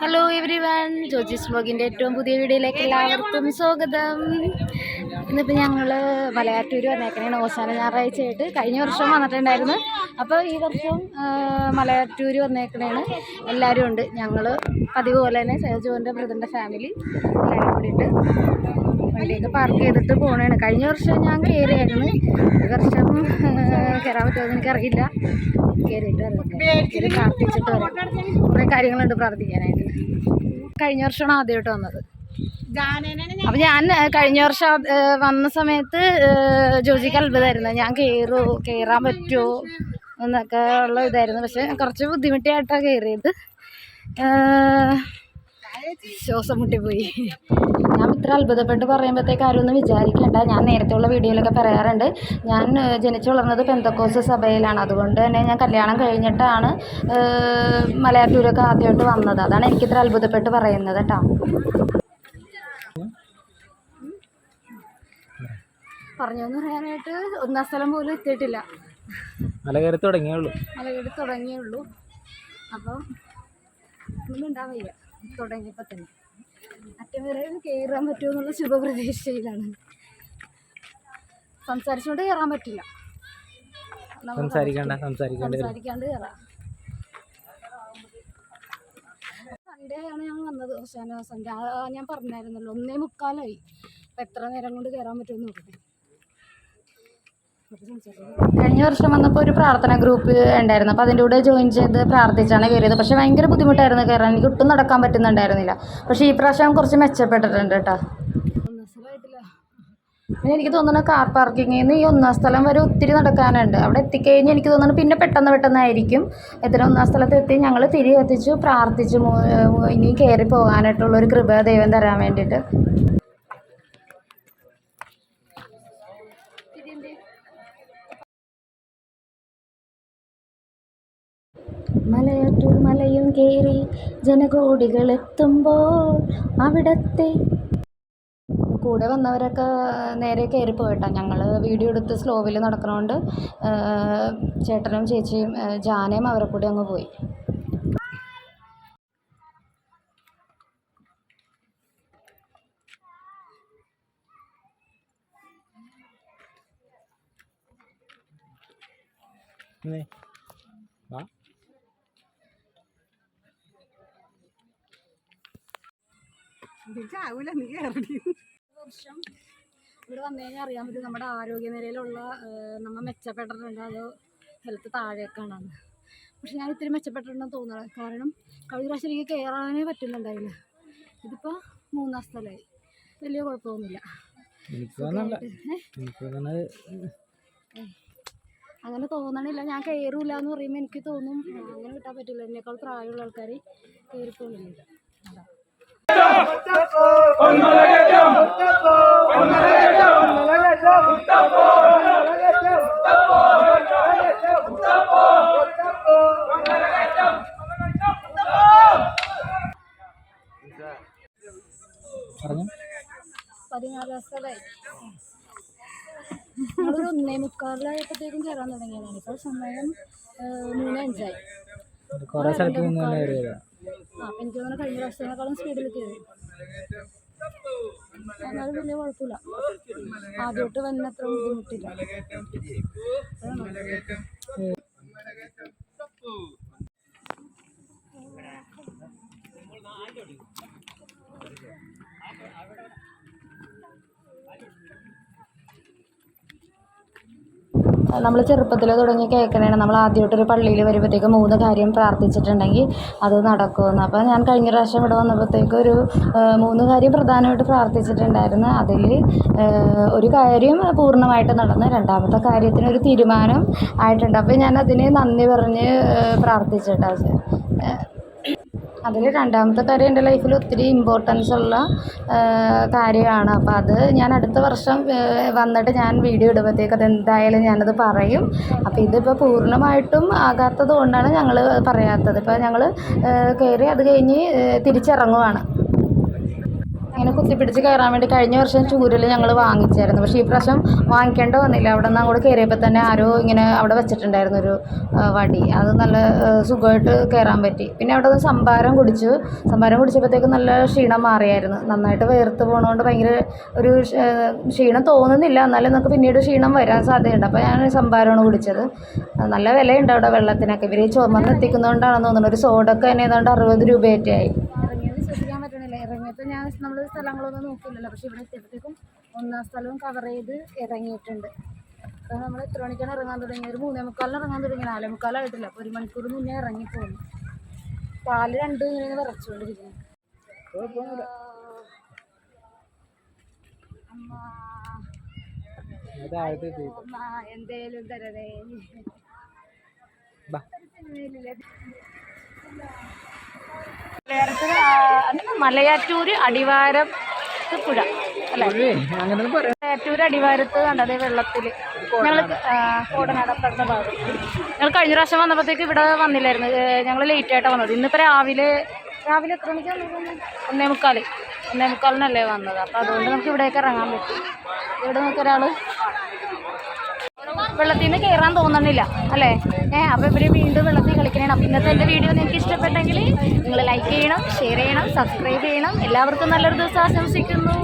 Hello everyone Joji's ബ്ലോഗിന്റെ ഏറ്റവും പുതിയ വീഡിയോയിലേക്ക് എല്ലാവർക്കും സ്വാഗതം. ഇന്നിപ്പോൾ ഞങ്ങൾ മലയാറ്റൂർ വന്നേക്കണേണ്. അവസാന ഞായറാഴ്ചയായിട്ട് കഴിഞ്ഞ വർഷം വന്നിട്ടുണ്ടായിരുന്നു. അപ്പോൾ ഈ വർഷം മലയാറ്റൂർ വന്നേക്കണേണ്. എല്ലാവരും ഉണ്ട്. ഞങ്ങൾ പതിവ് പോലെ തന്നെ സഹജോന്റെ ബ്രദറിന്റെ ഫാമിലി എല്ലാവരും കൂടിയിട്ട് വണ്ടിയൊക്കെ പാർക്ക് ചെയ്തിട്ട് പോകണേണ് കഴിഞ്ഞ വർഷം ഞാൻ കയറിയായിരുന്നു. ഈ വർഷം കയറാൻ പറ്റുമോ എന്ന് എനിക്കറിയില്ല. കയറിയിട്ട് വരാം. പ്രാർത്ഥിച്ചിട്ട് വരാം. കുറേ കാര്യങ്ങളുണ്ട് പ്രാർത്ഥിക്കാനായിട്ട്. കഴിഞ്ഞ വർഷമാണ് ആദ്യമായിട്ട് വന്നത്. അപ്പം ഞാൻ കഴിഞ്ഞ വർഷം വന്ന സമയത്ത് ജോജിക്ക് അത്ഭുതമായിരുന്നു. ഞാൻ കയറൂ കയറാൻ പറ്റുമോ എന്നൊക്കെ ഉള്ള ഇതായിരുന്നു. പക്ഷെ കുറച്ച് ബുദ്ധിമുട്ടിയായിട്ടാണ് കയറിയത് ശ്വാസം മുട്ടിപ്പോയി ഞാൻ ഇത്ര അത്ഭുതപ്പെട്ട് പറയുമ്പോഴത്തേക്ക് ആരും ഒന്നും വിചാരിക്കേണ്ട. ഞാൻ നേരത്തെയുള്ള വീഡിയോയിലൊക്കെ പറയാറുണ്ട്. ഞാൻ ജനിച്ചു വളർന്നത് പെന്തക്കോസ് സഭയിലാണ്. അതുകൊണ്ട് തന്നെ ഞാൻ കല്യാണം കഴിഞ്ഞിട്ടാണ് മലയാറ്റൂരൊക്കെ ആദ്യമായിട്ട് വന്നത്. അതാണ് എനിക്ക് ഇത്ര അത്ഭുതപ്പെട്ട് പറയുന്നത് കേട്ടോ. പറഞ്ഞെന്ന് പറയാനായിട്ട് ഒന്നാം സ്ഥലം പോലും എത്തിയിട്ടില്ല. മലകയറി തുടങ്ങിയുള്ളൂ മലകയറി തുടങ്ങിയുള്ളൂ അപ്പം ഒന്നും ഉണ്ടാവില്ല തുടങ്ങിയപ്പോൾ തന്നെ. അറ്റവരെയും വരെ കയറാൻ പറ്റുമോ എന്നുള്ള ശുഭപ്രതീക്ഷയിലാണ്. സംസാരിച്ചുകൊണ്ട് കയറാൻ പറ്റില്ല. സംസാരിക്കാണ്ട് സംസാരിക്കാണ്ട് സംസാരിക്കണ്ട സംസാരിക്കാണ്ട് കയറാം സൺഡേ ആണ് ഞാൻ വന്നത് ഓശാന സൺഡേ ഞാൻ പറഞ്ഞായിരുന്നല്ലോ ഒന്നേ മുക്കാലായി. അപ്പം എത്ര നേരം കൊണ്ട് കയറാൻ പറ്റുമെന്ന് നോക്കട്ടെ. കഴിഞ്ഞ വർഷം വന്നപ്പോൾ ഒരു പ്രാർത്ഥന ഗ്രൂപ്പ് ഉണ്ടായിരുന്നു. അപ്പോൾ അതിന്റെ കൂടെ ജോയിൻ ചെയ്ത് പ്രാർത്ഥിച്ചാണ് കയറിയത്. പക്ഷേ ഭയങ്കര ബുദ്ധിമുട്ടായിരുന്നു കയറാൻ. എനിക്ക് ഒട്ടും നടക്കാൻ പറ്റുന്നുണ്ടായിരുന്നില്ല. പക്ഷേ ഈ പ്രാവശ്യം കുറച്ച് മെച്ചപ്പെട്ടിട്ടുണ്ട് കേട്ടോ. പിന്നെ എനിക്ക് തോന്നുന്നു കാർ പാർക്കിങ്ങിൽ നിന്ന് ഈ ഒന്നാം സ്ഥലം വരെ ഒത്തിരി നടക്കാനുണ്ട്. അവിടെ എത്തിക്കഴിഞ്ഞ് എനിക്ക് തോന്നുന്നു പിന്നെ പെട്ടെന്ന് പെട്ടെന്നായിരിക്കും. എത്ര ഒന്നാം സ്ഥലത്ത് എത്തി ഞങ്ങൾ തിരികെ എത്തിച്ചു പ്രാർത്ഥിച്ചു ഇനി കയറി പോകാനായിട്ടുള്ളൊരു കൃപ ദൈവം തരാൻ വേണ്ടിയിട്ട്. മലയാറ്റൂർ മലയും കയറി ജനകോടികൾ എത്തുമ്പോൾ അവിടത്തെ കൂടെ വന്നവരൊക്കെ നേരെ കയറി പോയിട്ടാണ് ഞങ്ങൾ വീഡിയോ എടുത്ത് സ്ലോവിൽ നടക്കണോണ്ട് ചേട്ടനും ചേച്ചിയും ജാനയും അവരെ കൂടെ അങ്ങ് പോയി. ഇന്നേ, വർഷം ഇവിടെ വന്നു കഴിഞ്ഞാൽ അറിയാൻ പറ്റും നമ്മുടെ ആരോഗ്യ നിലയിലുള്ള നമ്മൾ മെച്ചപ്പെട്ടിട്ടുണ്ട്. അത് ഹെൽത്ത് താഴേക്കാണെന്ന് പക്ഷെ ഞാൻ ഇത്തിരി മെച്ചപ്പെട്ടിട്ടുണ്ടെന്ന് തോന്നുന്നത് കാരണം കഴിഞ്ഞ പ്രാവശ്യം എനിക്ക് കയറാനേ പറ്റുന്നുണ്ടായില്ല. ഇതിപ്പോൾ മൂന്നാം സ്ഥലമായി വലിയ കുഴപ്പമൊന്നുമില്ല. അങ്ങനെ തോന്നണില്ല. ഞാൻ കയറൂല എന്ന് പറയുമ്പോൾ എനിക്ക് തോന്നും അങ്ങനെ കിട്ടാൻ പറ്റില്ല എന്നേക്കാൾ പ്രായമുള്ള ആൾക്കാർ കയറിപ്പോകുന്നില്ല അതാ. പതിനാലാം സ്ഥലമായി നമ്മളൊരു ഒന്നേ മുക്കാറിലായപ്പോഴത്തേക്കും കയറാൻ തുടങ്ങിയതാണ് ഇപ്പോൾ സമയം ആ, മൂന്ന് അഞ്ചായി കുറേ സ്ഥലത്ത് അപ്പം എനിക്ക് തോന്നുന്നു കഴിഞ്ഞ പ്രാവശ്യത്തിനേക്കാളും സ്പീഡിൽ കയറി. എന്നാലും വലിയ കുഴപ്പമില്ല. ആദ്യമായിട്ട് വന്ന അത്ര ബുദ്ധിമുട്ടില്ല നമ്മൾ ചെറുപ്പത്തിൽ തുടങ്ങി കേൾക്കണതാണ് നമ്മൾ ആദ്യമായിട്ടൊരു പള്ളിയിൽ വരുമ്പോഴത്തേക്ക് മൂന്ന് കാര്യം പ്രാർത്ഥിച്ചിട്ടുണ്ടെങ്കിൽ അത് നടക്കുമെന്ന്. അപ്പോൾ ഞാൻ കഴിഞ്ഞ പ്രാവശ്യം ഇവിടെ വന്നപ്പോഴത്തേക്ക് ഒരു മൂന്ന് കാര്യം പ്രധാനമായിട്ട് പ്രാർത്ഥിച്ചിട്ടുണ്ടായിരുന്നു. അതിൽ ഒരു കാര്യം പൂർണമായിട്ട് നടന്ന്. രണ്ടാമത്തെ കാര്യത്തിന് ഒരു തീരുമാനം ആയിട്ടുണ്ട്. അപ്പോൾ ഞാൻ അതിന് നന്ദി പറഞ്ഞ് പ്രാർത്ഥിച്ചിട്ടാ അതിൽ രണ്ടാമത്തെ കാര്യം എന്റെ ലൈഫിൽ ഒത്തിരി ഇമ്പോർട്ടൻസ് ഉള്ള കാര്യമാണ്. അപ്പം അത് ഞാൻ അടുത്ത വർഷം വന്നിട്ട് ഞാൻ വീഡിയോ ഇടുമ്പോഴത്തേക്ക് അത് എന്തായാലും ഞാനത് പറയും. അപ്പോൾ ഇതിപ്പോൾ പൂർണമായിട്ടും ആകാത്തത് കൊണ്ടാണ് ഞങ്ങൾ പറയാത്തത്. ഇപ്പോൾ ഞങ്ങൾ കയറി അത് കഴിഞ്ഞ് തിരിച്ചിറങ്ങുവാണ്. ഇങ്ങനെ കുത്തിപ്പിടിച്ച് കയറാൻ വേണ്ടി കഴിഞ്ഞ വർഷം ചൂരൽ ഞങ്ങൾ വാങ്ങിച്ചായിരുന്നു. പക്ഷേ ഈ പ്രാവശ്യം വാങ്ങിക്കേണ്ട വന്നില്ല. അവിടെ നിന്ന് അങ്ങോട്ട് കയറിയപ്പോൾ തന്നെ ആരോ ഇങ്ങനെ അവിടെ വെച്ചിട്ടുണ്ടായിരുന്നു ഒരു വടി. അത് നല്ല സുഖമായിട്ട് കയറാൻ പറ്റി. പിന്നെ അവിടെ നിന്ന് സംഭാരം കുടിച്ചു. സംഭാരം കുടിച്ചപ്പോഴത്തേക്കും നല്ല ക്ഷീണം മാറിയായിരുന്നു. നന്നായിട്ട് വേർത്ത് പോകണതുകൊണ്ട് ഭയങ്കര ഒരു ക്ഷീണം തോന്നുന്നില്ല. എന്നാലും നമുക്ക് പിന്നീട് ക്ഷീണം വരാൻ സാധ്യതയുണ്ട്. അപ്പോൾ ഞാൻ സംഭാരമാണ് കുടിച്ചത്. നല്ല വിലയുണ്ട് അവിടെ വെള്ളത്തിനൊക്കെ. ഇവർ ചുമന്ന് എത്തിക്കുന്നതുകൊണ്ടാണെന്ന് തോന്നുന്നത് ഒരു സോഡൊക്കെ തന്നെ ഏതാണ്ട് അറുപത് രൂപയൊക്കെയായി ഇറങ്ങിയത് ശ്രദ്ധിക്കാൻ പറ്റണില്ല ഇറങ്ങിയപ്പോൾ ഞാൻ നമ്മൾ സ്ഥലങ്ങളൊന്നും നോക്കിയില്ലല്ലോ. പക്ഷെ ഇവിടെ എത്തിയപ്പോഴത്തേക്കും ഒന്നാം സ്ഥലവും കവർ ചെയ്ത് ഇറങ്ങിയിട്ടുണ്ട്. അപ്പോൾ നമ്മൾ എത്ര മണിക്കാണ് ഇറങ്ങാൻ തുടങ്ങിയത്? ഒരു മൂന്നേ മുക്കാലിന് ഇറങ്ങാൻ തുടങ്ങി. നാലേ മുക്കാലായിട്ടില്ല അപ്പോൾ ഒരു മണിക്കൂർ മുന്നേ ഇറങ്ങിപ്പോന്നു കാൽ രണ്ട് ഇങ്ങനെ വിറച്ചുകൊണ്ടിരിക്കുന്നു. എന്തേലും തരതേ ബാ. മലയാറ്റൂർ അടിവാരം പുഴ അല്ലേ? മലയാറ്റൂർ അടിവാരത്ത് കണ്ടത് വെള്ളത്തിൽ ഞങ്ങൾ കോടനാടപ്പെടുന്ന ഭാഗം ഞങ്ങൾ കഴിഞ്ഞ പ്രാവശ്യം വന്നപ്പോഴത്തേക്ക് ഇവിടെ വന്നില്ലായിരുന്നു. ഞങ്ങൾ ലേറ്റ് ആയിട്ടാണ് വന്നത്. ഇന്നിപ്പോൾ രാവിലെ രാവിലെ എത്ര മണിക്കാണ്? ഒന്നേ മുക്കാൽ ഒന്നേ മുക്കാലിനല്ലേ വന്നത്. അപ്പോൾ അതുകൊണ്ട് നമുക്ക് ഇവിടേക്ക് ഇറങ്ങാൻ പറ്റും. ഇവിടെ നമുക്ക് ഒരാൾ വെള്ളത്തിൽ നിന്ന് കയറാൻ തോന്നണില്ല അല്ലേ? ഏഹ് അപ്പോൾ ഇവർ വീണ്ടും വെള്ളത്തിൽ കളിക്കണേ അപ്പോൾ ഇന്നത്തെ എന്റെ വീഡിയോ നിങ്ങൾക്ക് ഇഷ്ടപ്പെട്ടെങ്കിൽ നിങ്ങൾ ലൈക്ക് ചെയ്യണം ഷെയർ ചെയ്യണം സബ്സ്ക്രൈബ് ചെയ്യണം. എല്ലാവർക്കും നല്ലൊരു ദിവസം ആശംസിക്കുന്നു.